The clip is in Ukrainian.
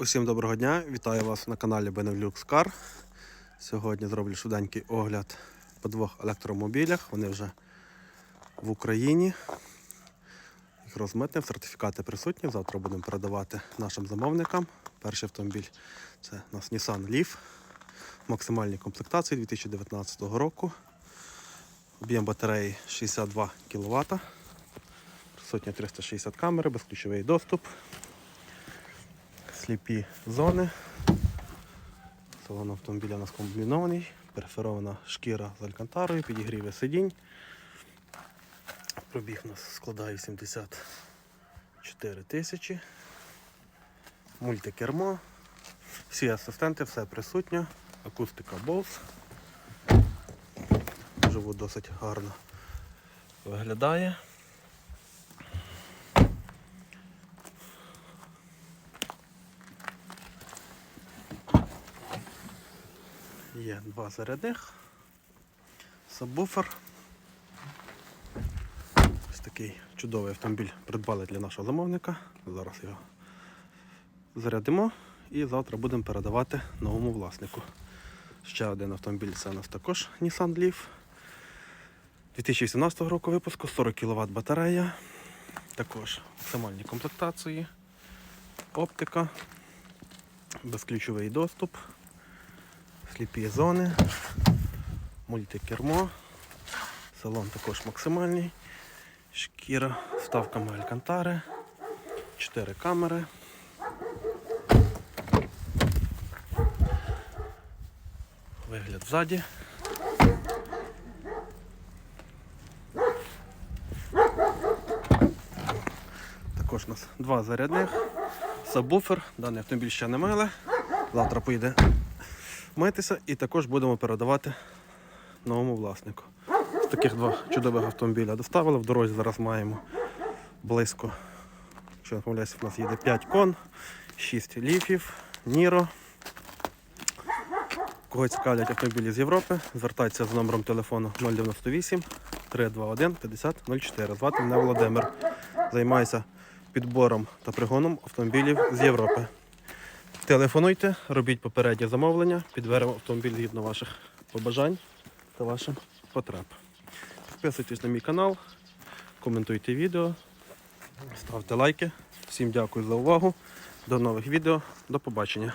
Усім доброго дня! Вітаю вас на каналі Benelux Car. Сьогодні зроблю швиденький огляд по двох електромобілях. Вони вже в Україні. Їх розмитнив, сертифікати присутні. Завтра будемо передавати нашим замовникам. Перший автомобіль це у нас Nissan Leaf. Максимальні комплектації 2019 року. Об'єм батареї 62 кВт. Присутні 360 камери, безключовий доступ сліпі зони. Салон автомобіля у нас комбінований, перферована шкіра з алькантарою, підігріве сидінь. Пробіг у нас складає 74 тисячі. Мультикермо. Всі асистенти, все присутньо. Акустика Bose. Живу досить гарно виглядає. Є два зарядних, сабвуфер. Ось такий чудовий автомобіль придбали для нашого замовника. Зараз його зарядимо і завтра будемо передавати новому власнику. Ще один автомобіль це у нас також Nissan Leaf. 2018 року випуску 40 кВт батарея. Також максимальні комплектації, оптика, безключовий доступ сліпі зони, мультикермо, салон також максимальний, шкіра, з вставками алькантари, 4 камери. Вигляд ззаді. Також у нас два зарядних, сабвуфер, даний автомобіль ще не мили. Завтра поїде митися і також будемо передавати новому власнику. Таких два чудових автомобіля доставили. В дорозі зараз маємо близько, якщо не помиляюся, у нас їде 5 кон, 6 ліфів, Ніро. Кого цікавлять автомобілі з Європи, звертайтеся з номером телефону 098 321 5004. Звати мене Володимир. Займаюся підбором та пригоном автомобілів з Європи. Телефонуйте, робіть попереднє замовлення, підберемо автомобіль згідно ваших побажань та ваших потреб. Підписуйтесь на мій канал, коментуйте відео, ставте лайки. Всім дякую за увагу. До нових відео. До побачення.